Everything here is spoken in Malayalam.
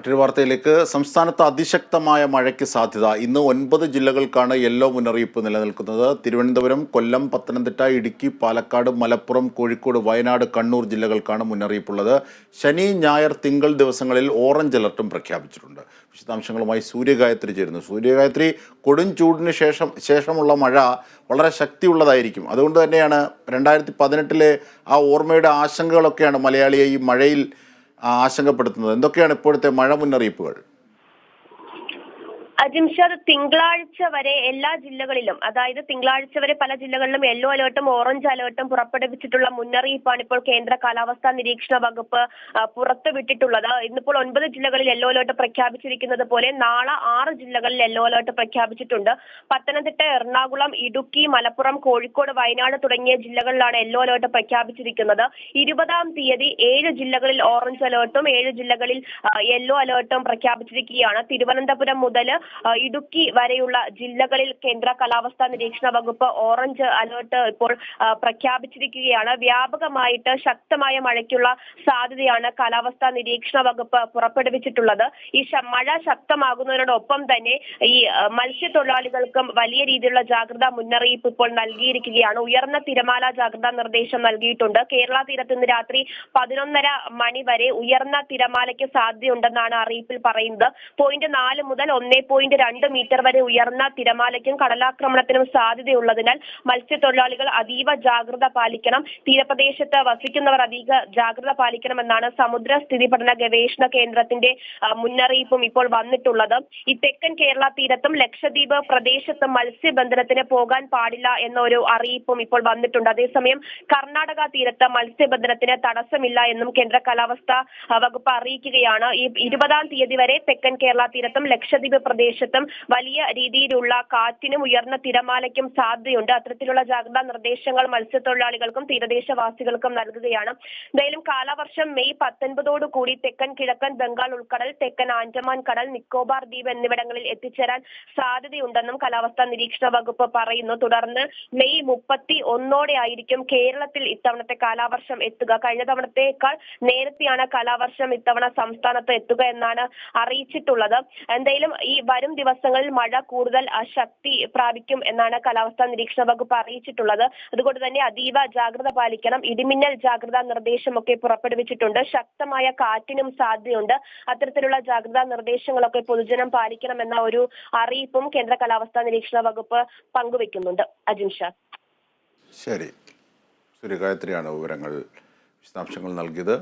മറ്റൊരു വാർത്തയിലേക്ക്. സംസ്ഥാനത്ത് അതിശക്തമായ മഴയ്ക്ക് സാധ്യത. ഇന്ന് ഒൻപത് ജില്ലകൾക്കാണ് യെല്ലോ മുന്നറിയിപ്പ് നിലനിൽക്കുന്നത്. തിരുവനന്തപുരം കൊല്ലം പത്തനംതിട്ട ഇടുക്കി പാലക്കാട് മലപ്പുറം കോഴിക്കോട് വയനാട് കണ്ണൂർ ജില്ലകൾക്കാണ് മുന്നറിയിപ്പുള്ളത്. ശനി ഞായർ തിങ്കൾ ദിവസങ്ങളിൽ ഓറഞ്ച് അലർട്ടും പ്രഖ്യാപിച്ചിട്ടുണ്ട്. വിശദാംശങ്ങളുമായി സൂര്യഗായത്രി ചേരുന്നു. സൂര്യഗായത്രി കൊടും ചൂടിന് ശേഷം ശേഷമുള്ള മഴ വളരെ ശക്തിയുള്ളതായിരിക്കും. അതുകൊണ്ട് തന്നെയാണ് രണ്ടായിരത്തി പതിനെട്ടിലെ ആ ഓർമ്മയുടെ ആശങ്കകളൊക്കെയാണ് മലയാളിയെ ഈ മഴയിൽ ആശങ്കപ്പെടുത്തുന്നത്? എന്തൊക്കെയാണ് ഇപ്പോഴത്തെ മഴ മുന്നറിയിപ്പുകൾ? അജിംഷാദ് തിങ്കളാഴ്ച വരെ എല്ലാ ജില്ലകളിലും അതായത് തിങ്കളാഴ്ച വരെ പല ജില്ലകളിലും യെല്ലോ അലേർട്ടും ഓറഞ്ച് അലേർട്ടും പുറപ്പെടുവിച്ചിട്ടുള്ള മുന്നറിയിപ്പാണ് ഇപ്പോൾ കേന്ദ്ര കാലാവസ്ഥാ നിരീക്ഷണ വകുപ്പ് പുറത്തുവിട്ടിട്ടുള്ളത്. ഇന്നിപ്പോൾ ഒൻപത് ജില്ലകളിൽ യെല്ലോ അലേർട്ട് പ്രഖ്യാപിച്ചിരിക്കുന്നത് പോലെ നാളെ ആറ് ജില്ലകളിൽ യെല്ലോ അലേർട്ട് പ്രഖ്യാപിച്ചിട്ടുണ്ട്. പത്തനംതിട്ട എറണാകുളം ഇടുക്കി മലപ്പുറം കോഴിക്കോട് വയനാട് തുടങ്ങിയ ജില്ലകളിലാണ് യെല്ലോ അലേർട്ട് പ്രഖ്യാപിച്ചിരിക്കുന്നത്. ഇരുപതാം തീയതി ഏഴ് ജില്ലകളിൽ ഓറഞ്ച് അലേർട്ടും ഏഴ് ജില്ലകളിൽ യെല്ലോ അലേർട്ടും പ്രഖ്യാപിച്ചിരിക്കുകയാണ്. തിരുവനന്തപുരം മുതൽ ഇടുക്കി വരെയുള്ള ജില്ലകളിൽ കേന്ദ്ര കാലാവസ്ഥാ നിരീക്ഷണ വകുപ്പ് ഓറഞ്ച് അലേർട്ട് ഇപ്പോൾ പ്രഖ്യാപിച്ചിരിക്കുകയാണ്. വ്യാപകമായിട്ട് ശക്തമായ മഴയ്ക്കുള്ള സാധ്യതയാണ് കാലാവസ്ഥാ നിരീക്ഷണ വകുപ്പ് പുറപ്പെടുവിച്ചിട്ടുള്ളത്. ഈ മഴ ശക്തമാകുന്നതിനോടൊപ്പം തന്നെ ഈ മത്സ്യത്തൊഴിലാളികൾക്കും വലിയ രീതിയിലുള്ള ജാഗ്രതാ മുന്നറിയിപ്പ് ഇപ്പോൾ നൽകിയിരിക്കുകയാണ്. ഉയർന്ന തിരമാല ജാഗ്രതാ നിർദ്ദേശം നൽകിയിട്ടുണ്ട്. കേരള തീരത്ത് ഇന്ന് രാത്രി പതിനൊന്നര മണി വരെ ഉയർന്ന തിരമാലയ്ക്ക് സാധ്യതയുണ്ടെന്നാണ് അറിയിപ്പിൽ പറയുന്നത്. പോയിന്റ് നാല് മുതൽ ഒന്നേ പോയിന്റ് രണ്ട് മീറ്റർ വരെ ഉയർന്ന തിരമാലയ്ക്കും കടലാക്രമണത്തിനും സാധ്യതയുള്ളതിനാൽ മത്സ്യത്തൊഴിലാളികൾ അതീവ ജാഗ്രത പാലിക്കണം. തീരപ്രദേശത്ത് വസിക്കുന്നവർ അതീവ ജാഗ്രത പാലിക്കണമെന്നാണ് സമുദ്ര സ്ഥിതി പഠന ഗവേഷണ കേന്ദ്രത്തിന്റെ മുന്നറിയിപ്പും ഇപ്പോൾ വന്നിട്ടുള്ളത്. ഈ തെക്കൻ കേരള തീരത്തും ലക്ഷദ്വീപ് പ്രദേശത്തും മത്സ്യബന്ധനത്തിന് പോകാൻ പാടില്ല എന്ന ഒരു അറിയിപ്പും ഇപ്പോൾ വന്നിട്ടുണ്ട്. അതേസമയം കർണാടക തീരത്ത് മത്സ്യബന്ധനത്തിന് തടസ്സമില്ല എന്നും കേന്ദ്ര കാലാവസ്ഥാ വകുപ്പ് അറിയിക്കുകയാണ്. ഈ ഇരുപതാം തീയതി വരെ തെക്കൻ കേരള തീരത്തും ലക്ഷദ്വീപ് പ്രദേശത്തും വലിയ രീതിയിലുള്ള കാറ്റിനും ഉയർന്ന തിരമാലയ്ക്കും സാധ്യതയുണ്ട്. അത്തരത്തിലുള്ള ജാഗ്രതാ നിർദ്ദേശങ്ങൾ മത്സ്യത്തൊഴിലാളികൾക്കും തീരദേശവാസികൾക്കും നൽകുകയാണ്. എന്തായാലും കാലവർഷം മെയ് പത്തൊൻപതോടു കൂടി തെക്കൻ കിഴക്കൻ ബംഗാൾ ഉൾക്കടൽ തെക്കൻ ആൻഡമാൻ കടൽ നിക്കോബാർ ദ്വീപ് എന്നിവിടങ്ങളിൽ എത്തിച്ചേരാൻ സാധ്യതയുണ്ടെന്നും കാലാവസ്ഥാ നിരീക്ഷണ വകുപ്പ് പറയുന്നു. തുടർന്ന് മെയ് മുപ്പത്തി ഒന്നോടെ ആയിരിക്കും കേരളത്തിൽ ഇത്തവണത്തെ കാലാവർഷം എത്തുക. കഴിഞ്ഞ തവണത്തേക്കാൾ നേരത്തെയാണ് കാലാവർഷം ഇത്തവണ സംസ്ഥാനത്ത് എത്തുക എന്നാണ് അറിയിച്ചിട്ടുള്ളത്. എന്തായാലും ഈ വരും ദിവസങ്ങളിൽ മഴ കൂടുതൽ ശക്തി പ്രാപിക്കും എന്നാണ് കാലാവസ്ഥാ നിരീക്ഷണ വകുപ്പ് അറിയിച്ചിട്ടുള്ളത്. അതുകൊണ്ട് തന്നെ അതീവ ജാഗ്രത പാലിക്കണം. ഇടിമിന്നൽ ജാഗ്രതാ നിർദ്ദേശമൊക്കെ പുറപ്പെടുവിച്ചിട്ടുണ്ട്. ശക്തമായ കാറ്റിനും സാധ്യതയുണ്ട്. അത്തരത്തിലുള്ള ജാഗ്രതാ നിർദ്ദേശങ്ങളൊക്കെ പൊതുജനം പാലിക്കണമെന്ന ഒരു അറിയിപ്പും കേന്ദ്ര കാലാവസ്ഥാ നിരീക്ഷണ വകുപ്പ് പങ്കുവെക്കുന്നുണ്ട്. അജിൻ ഷാ. ശരി. സൂര്യഗായത്രിയാണ് വിവരങ്ങൾ വിശദാംശങ്ങൾ നൽകിയത്.